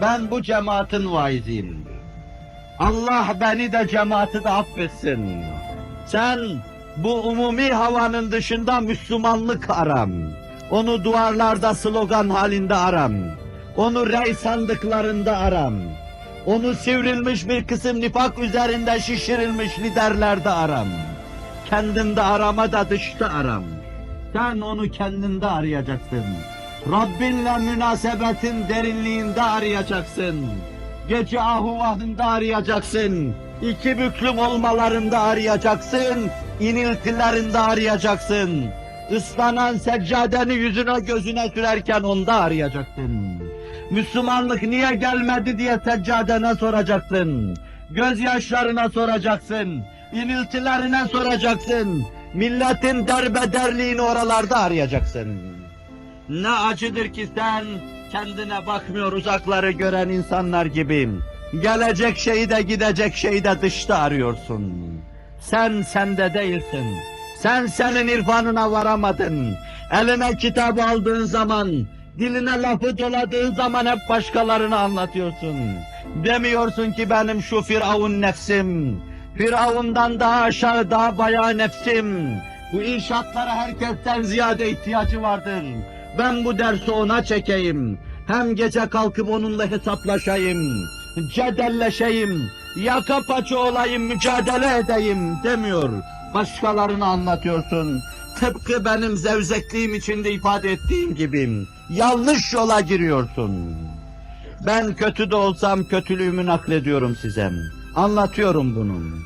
Ben bu cemaatin vaiziyim. Allah beni de cemaati de affetsin. Sen bu umumi havanın dışında Müslümanlık aram. Onu duvarlarda slogan halinde aram. Onu rey sandıklarında aram. Onu sivrilmiş bir kısım nifak üzerinde şişirilmiş liderlerde aram. Kendinde arama da dışta aram. Sen onu kendinde arayacaksın. Rabbinle münasebetin derinliğinde arayacaksın. Gece ahuvahında arayacaksın. İki büklüm olmalarında arayacaksın. iniltilerinde arayacaksın. Islanan seccadeni yüzüne gözüne sürerken onda arayacaksın. Müslümanlık niye gelmedi diye seccadene soracaksın. Gözyaşlarına soracaksın. iniltilerine soracaksın. Milletin derbederliğini oralarda arayacaksın. Ne acıdır ki sen kendine bakmıyor uzakları gören insanlar gibi. Gelecek şeyi de gidecek şeyi de dışta arıyorsun. Sen sende değilsin. Sen senin irfanına varamadın. Eline kitap aldığın zaman, diline lafı doladığın zaman hep başkalarına anlatıyorsun. Demiyorsun ki benim şu Firavun nefsim, Firavundan daha aşağı daha bayağı nefsim. Bu irşatlara herkesten ziyade ihtiyacı vardır. Ben bu dersi ona çekeyim. Hem gece kalkıp onunla hesaplaşayım, cedelleşeyim, yaka paça olayım, mücadele edeyim demiyor. Başkalarını anlatıyorsun. Tıpkı benim zevzekliğim içinde ifade ettiğim gibi. Yanlış yola giriyorsun. Ben kötü de olsam kötülüğümü naklediyorum size. Anlatıyorum bunu.